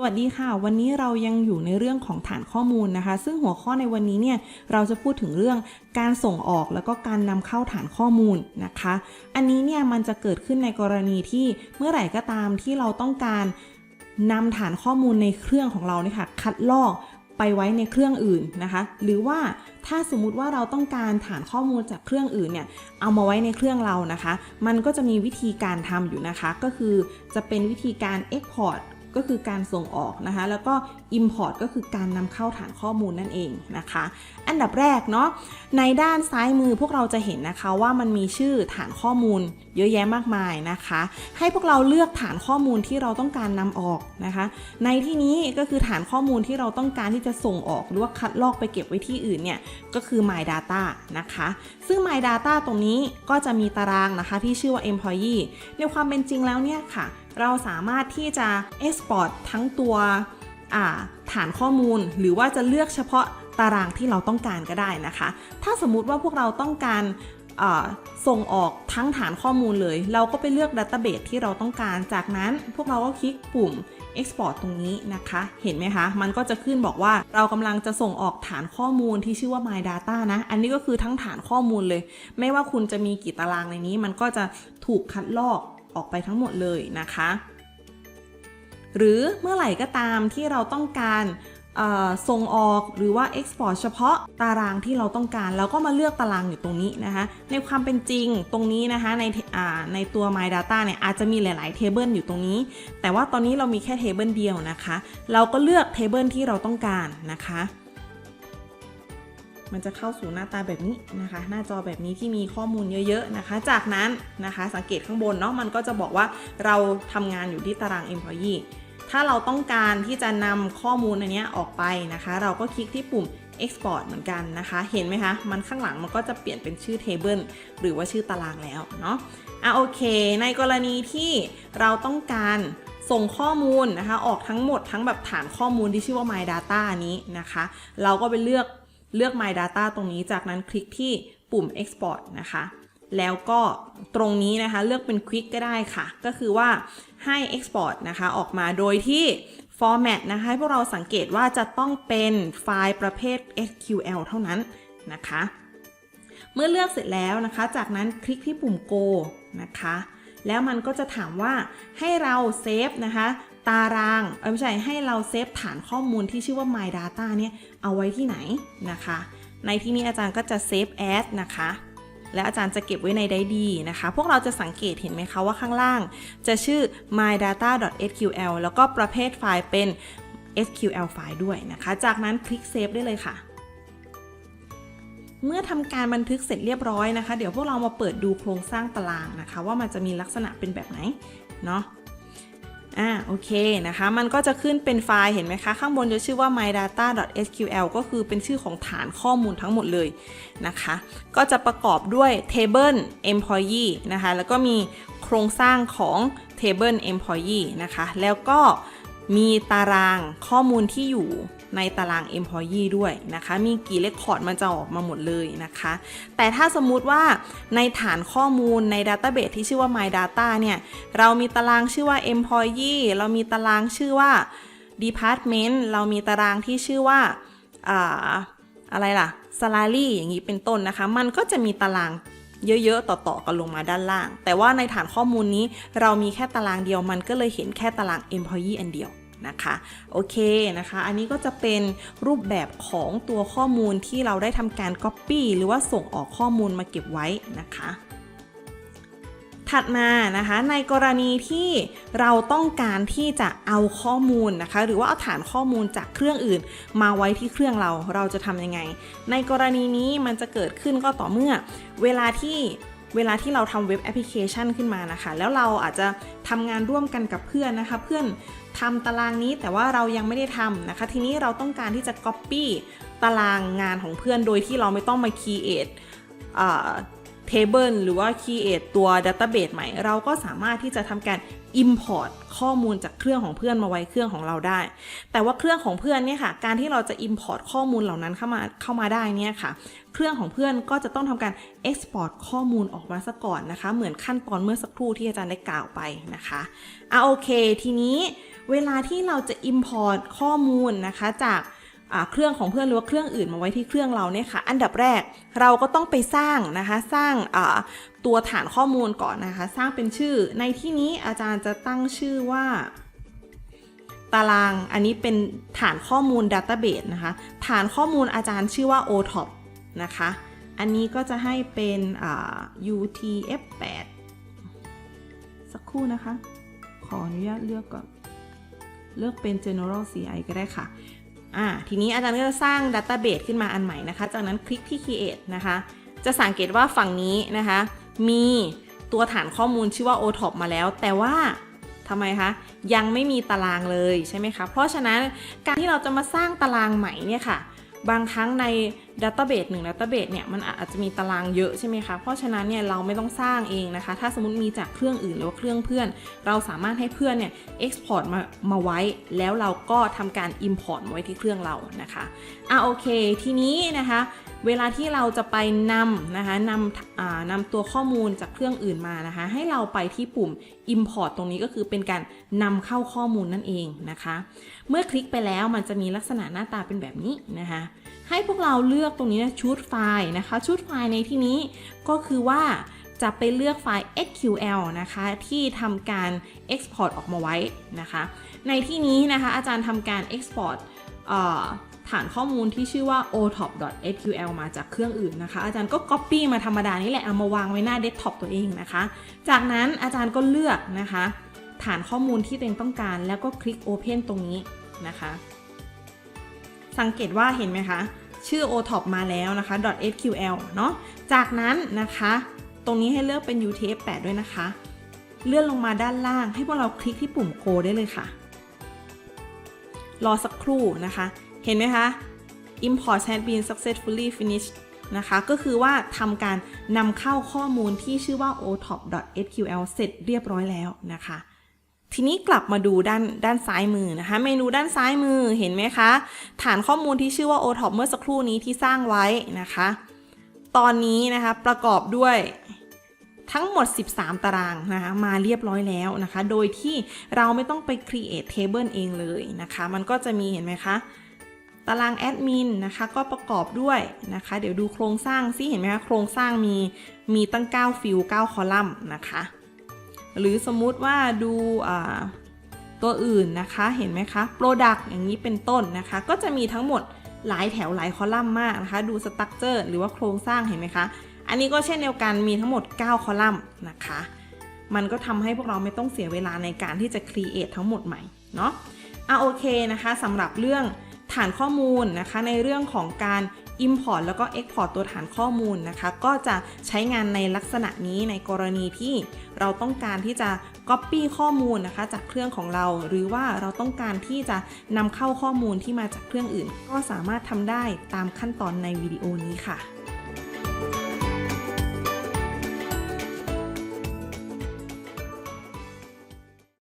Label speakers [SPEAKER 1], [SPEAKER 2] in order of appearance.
[SPEAKER 1] สวัสดีค่ะ วันนี้เรายังอยู่ในเรื่องของฐานข้อมูลนะคะ ซึ่งหัวข้อในวันนี้เนี่ยเราจะพูดถึงเรื่องการส่งออกแล้วก็การนำเข้าฐานข้อมูลนะคะ อันนี้เนี่ยมันจะเกิดขึ้นในกรณีที่เมื่อไหร่ก็ตามที่เราต้องการนำฐานข้อมูลในเครื่องของเราเนี่ยค่ะคัดลอกไปไว้ในเครื่องอื่นนะคะ หรือว่าถ้าสมมุติว่าเราต้องการฐานข้อมูลจากเครื่องอื่นเนี่ยเอามาไว้ในเครื่องเรานะคะ มันก็จะมีวิธีการทำอยู่นะคะ ก็คือจะเป็นวิธีการ Export ก็คือการส่งออกนะคะ แล้วก็ Import ก็คือการนำเข้าฐานข้อมูลนั่นเองนะคะ อันดับแรกเนาะในด้านซ้ายมือพวกเราจะเห็นนะคะว่ามันมีชื่อฐานข้อมูลเยอะแยะมากมายนะคะ ให้พวกเราเลือกฐานข้อมูลที่เราต้องการนำออกนะคะ ในที่นี้ก็คือฐานข้อมูลที่เราต้องการที่จะส่งออกหรือว่าคัดลอกไปเก็บไว้ที่อื่นเนี่ยก็คือ My Data นะคะ ซึ่ง My Data ตรงนี้ก็จะมีตารางนะคะที่ชื่อว่า Employee ในความเป็นจริงแล้วเนี่ยค่ะ เราสามารถที่จะ Export ทั้งตัวาฐานข้อมูล หรือว่าจะเลือกเฉพาะตารางที่เราต้องการก็ได้นะคะ ถ้าสมมุติว่าพวกเราต้องการาส่งออกทั้งฐานข้อมูลเลย เราก็ไปเลือกดัตเตอร์เบสที่เราต้องการ จากนั้นพวกเราก็คลิกปุ่ม Export ตรงนี้นะคะ เห็นไหมคะ มันก็จะขึ้นบอกว่าเรากำลังจะส่งออกฐานข้อมูลที่ชื่อว่า My Data นะ อันนี้ก็คือทั้งฐานข้อมูลเลย ไม่ว่าคุณจะมีกี่ตารางในนี้ มันก็จะถูกคัดลอก ออกไปทั้งหมดเลยนะคะ หรือเมื่อไหร่ก็ตามที่เราต้องการส่งออกหรือว่า Export เฉพาะตารางที่เราต้องการ เราก็มาเลือกตารางอยู่ตรงนี้นะคะ ในความเป็นจริงตรงนี้นะคะในในตัว My Data เนี่ยอาจจะมีหลายๆเทเบิลอยู่ตรงนี้ แต่ว่าตอนนี้เรามีแค่เทเบิลเดียวนะคะ เราก็เลือกเทเบิลที่เราต้องการนะคะ มันจะเข้าสู่หน้าตาแบบนี้นะคะ หน้าจอแบบนี้ที่มีข้อมูลเยอะ ๆนะคะ จากนั้นนะคะสังเกตข้างบนเนาะมันก็จะบอกว่าเราทำงานอยู่ที่ตาราง Employee ถ้าเราต้องการที่จะนำข้อมูลอันนี้ออกไปนะคะ เราก็คลิกที่ปุ่ม Export เหมือนกันนะคะ เห็นไหมคะ มันข้างหลังมันก็จะเปลี่ยนเป็นชื่อ Table หรือว่าชื่อตารางแล้วเนาะอะโอเค ในกรณีที่เราต้องการส่งข้อมูลนะคะ ออกทั้งหมดทั้งแบบฐานข้อมูลที่ชื่อว่า My Data นี้นะคะ เราก็ไปเลือก เลือก My Data ตรงนี้จากนั้นคลิกที่ปุ่ม Export นะคะ แล้วก็ตรงนี้นะคะเลือกเป็น Quick ก็ได้ค่ะ ก็คือว่าให้ Export นะคะออกมาโดยที่ Format นะคะให้พวกเราสังเกตว่าจะต้องเป็นไฟล์ประเภท SQL เท่านั้นนะคะ เมื่อเลือกเสร็จแล้วนะคะ จากนั้นคลิกที่ปุ่ม Go นะคะ แล้วมันก็จะถามว่าให้เราเซฟนะคะ ตารางเออไม่ใช่ให้เราเซฟฐานข้อมูลที่ชื่อว่า My Data เนี่ยเอาไว้ที่ไหนนะคะ ในที่นี้อาจารย์ก็จะเซฟ as นะคะ และอาจารย์จะเก็บไว้ในไดดีนะคะ พวกเราจะสังเกตเห็นไหมคะว่าข้างล่าง จะชื่อ mydata.sql แล้วก็ประเภทไฟล์เป็น SQL ไฟล์ด้วยนะคะ จากนั้นคลิกเซฟได้เลยค่ะเมื่อทำการบันทึกเสร็จเรียบร้อยนะคะ เดี๋ยวพวกเรามาเปิดดูโครงสร้างตารางนะคะ ว่ามันจะมีลักษณะเป็นแบบไหนเนาะ อ่าโอเคนะคะ มันก็จะขึ้นเป็นไฟล์เห็นไหมคะ ข้างบนจะชื่อว่า mydata.sql ก็คือเป็นชื่อของฐานข้อมูลทั้งหมดเลยนะคะ ก็จะประกอบด้วย table employee นะคะ แล้วก็มีโครงสร้างของ table employee นะคะ แล้วก็มีตารางข้อมูลที่อยู่ ในตาราง employee ด้วยนะคะ มีกี่ record มันจะออกมาหมดเลยนะคะ แต่ถ้าสมมุติว่าในฐานข้อมูลใน Database ที่ชื่อว่า My Data เนี่ย เรามีตารางชื่อว่า Employee เรามีตารางชื่อว่า Department เรามีตารางที่ชื่อว่าอ่าอะไรล่ะ Salary อย่างนี้เป็นต้นนะคะ มันก็จะมีตารางเยอะๆ ต่อๆ กันลงมาด้านล่าง แต่ว่าในฐานข้อมูลนี้เรามีแค่ตารางเดียวมันก็เลยเห็นแค่ตาราง Employee อันเดียว นะคะโอเคนะคะ อันนี้ก็จะเป็นรูปแบบของตัวข้อมูลที่เราได้ทำการ Copy หรือว่าส่งออกข้อมูลมาเก็บไว้นะคะถัดมานะคะในกรณีที่เราต้องการที่จะเอาข้อมูลนะคะ หรือว่าเอาฐานข้อมูลจากเครื่องอื่น มาไว้ที่เครื่องเราเราจะทำยังไง ในกรณีนี้มันจะเกิดขึ้นก็ต่อเมื่อ เวลาที่ เวลาที่เราทำเว็บแอปพลิเคชันขึ้นมานะคะ แล้วเราอาจจะทำงานร่วมกันกับเพื่อนนะคะ เพื่อนทำตารางนี้แต่ว่าเรายังไม่ได้ทำนะคะ ทีนี้เราต้องการที่จะ Copy ตารางงานของเพื่อนโดยที่เราไม่ต้องมา create เทเบิลหรือว่า create ตัว database ใหม่ เราก็สามารถที่จะทำการ import ข้อมูลจากเครื่องของเพื่อนมาไว้เครื่องของเราได้ แต่ว่าเครื่องของเพื่อนเนี่ยค่ะ การที่เราจะ import ข้อมูลเหล่านั้นเข้ามาเข้ามาได้เนี่ยค่ะ เครื่องของเพื่อนก็จะต้องทำการ export ข้อมูลออกมาซะก่อนนะคะ เหมือนขั้นตอนเมื่อสักครู่ที่อาจารย์ได้กล่าวไปนะคะอะโอเค ทีนี้เวลาที่เราจะ import ข้อมูลนะคะจาก เครื่องของเพื่อนหรือว่าเครื่องอื่นมาไว้ที่เครื่องเราเนี่ยค่ะ อันดับแรกเราก็ต้องไปสร้างนะคะ สร้างตัวฐานข้อมูลก่อนนะคะ สร้างเป็นชื่อ ในที่นี้อาจารย์จะตั้งชื่อว่า ตาราง อันนี้เป็นฐานข้อมูล Database นะคะ ฐานข้อมูลอาจารย์ชื่อว่า OTOP นะคะ อันนี้ก็จะให้เป็น UTF-8 สักครู่นะคะ ขออนุญาตเลือกก่อน เลือกเป็น General CI ก็ได้ค่ะ อ่าทีนี้อาจารย์ก็จะสร้างดัตต้าเบสขึ้นมาอันใหม่นะคะ จากนั้นคลิกที่ Create นะคะ จะสังเกตว่าฝั่งนี้นะคะ มีตัวฐานข้อมูลชื่อว่า OTOP มาแล้ว แต่ว่าทำไมคะ ยังไม่มีตารางเลยใช่ไหมคะ เพราะฉะนั้นการที่เราจะมาสร้างตารางใหม่เนี่ยค่ะ บางครั้งใน Database หนึ่ง Database เนี่ยมันอาจจะมีตารางเยอะใช่ไหมคะ เพราะฉะนั้นเนี่ยเราไม่ต้องสร้างเองนะคะ ถ้าสมมติมีจากเครื่องอื่นหรือว่าเครื่องเพื่อน เราสามารถให้เพื่อนเนี่ย export มามาไว้ แล้วเราก็ทำการ import มาไว้ที่เครื่องเรานะคะอะโอเค ทีนี้นะคะ เวลาที่เราจะไปนำนะคะนำนำตัวข้อมูลจากเครื่องอื่นมานะคะ ให้เราไปที่ปุ่ม import ตรงนี้ก็คือเป็นการนำเข้าข้อมูลนั่นเองนะคะ เมื่อคลิกไปแล้วมันจะมีลักษณะหน้าตาเป็นแบบนี้นะคะให้พวกเราเลือกตรงนี้นะชุดไฟล์นะคะ ชุดไฟล์ในที่นี้ก็คือว่าจะไปเลือกไฟล์ SQL นะคะ ที่ทำการ export ออกมาไว้นะคะ ในที่นี้นะคะอาจารย์ทำการ export เฐานข้อมูลที่ชื่อว่า otop.sql มาจากเครื่องอื่นนะคะ อาจารย์ก็ copy มาธรรมดานี่แหละ เอามาวางไว้หน้า desktop ตัวเองนะคะ จากนั้นอาจารย์ก็เลือกนะคะ ฐานข้อมูลที่ตัวเองต้องการ แล้วก็คลิก open ตรงนี้นะคะ สังเกตว่าเห็นไหมคะ ชื่อ otop มาแล้วนะคะ .sql เนาะจากนั้นนะคะ ตรงนี้ให้เลือกเป็น utf8 ด้วยนะคะ เลื่อนลงมาด้านล่าง ให้พวกเราคลิกที่ปุ่ม go ได้เลยค่ะรอสักครู่นะคะ เห็นไหมคะ import has been successfully finished นะคะ ก็คือว่าทำการนำเข้าข้อมูลที่ชื่อว่า otop.sql เสร็จเรียบร้อยแล้วนะคะ ทีนี้กลับมาดูด้านด้านซ้ายมือนะคะ เมนูด้านซ้ายมือเห็นไหมคะ ฐานข้อมูลที่ชื่อว่า otop เมื่อสักครู่นี้ที่สร้างไว้นะคะ ตอนนี้นะคะประกอบด้วยทั้งหมด 13 ตารางนะคะมาเรียบร้อยแล้วนะคะ โดยที่เราไม่ต้องไป create table เองเลยนะคะ มันก็จะมีเห็นไหมคะ ตารางแอดมินนะคะก็ประกอบด้วยนะคะ เดี๋ยวดูโครงสร้างซิเห็นไหมคะโครงสร้างมีมีตั้ง 9 ฟิล9คอลัมน์นะคะ หรือสมมุติว่าดูตัวอื่นนะคะเห็นไหมคะ Product อย่างนี้เป็นต้นนะคะ ก็จะมีทั้งหมดหลายแถวหลายคอลัมน์มากนะคะ ดู Structure หรือว่าโครงสร้างเห็นไหมคะ อันนี้ก็เช่นเดียวกันมีทั้งหมด 9 คอลัมน์นะคะ มันก็ทำให้พวกเราไม่ต้องเสียเวลาในการที่จะ create ทั้งหมดใหม่เนาะอะโอเคนะคะสำหรับเรื่อง ฐานข้อมูลนะคะในเรื่องของการ Import แล้วก็ Export ตัวฐานข้อมูลนะคะ ก็จะใช้งานในลักษณะนี้ในกรณีที่เราต้องการที่จะ Copy ข้อมูลนะคะจากเครื่องของเรา หรือว่าเราต้องการที่จะนำเข้าข้อมูลที่มาจากเครื่องอื่น ก็สามารถทำได้ตามขั้นตอนในวิดีโอนี้ค่ะ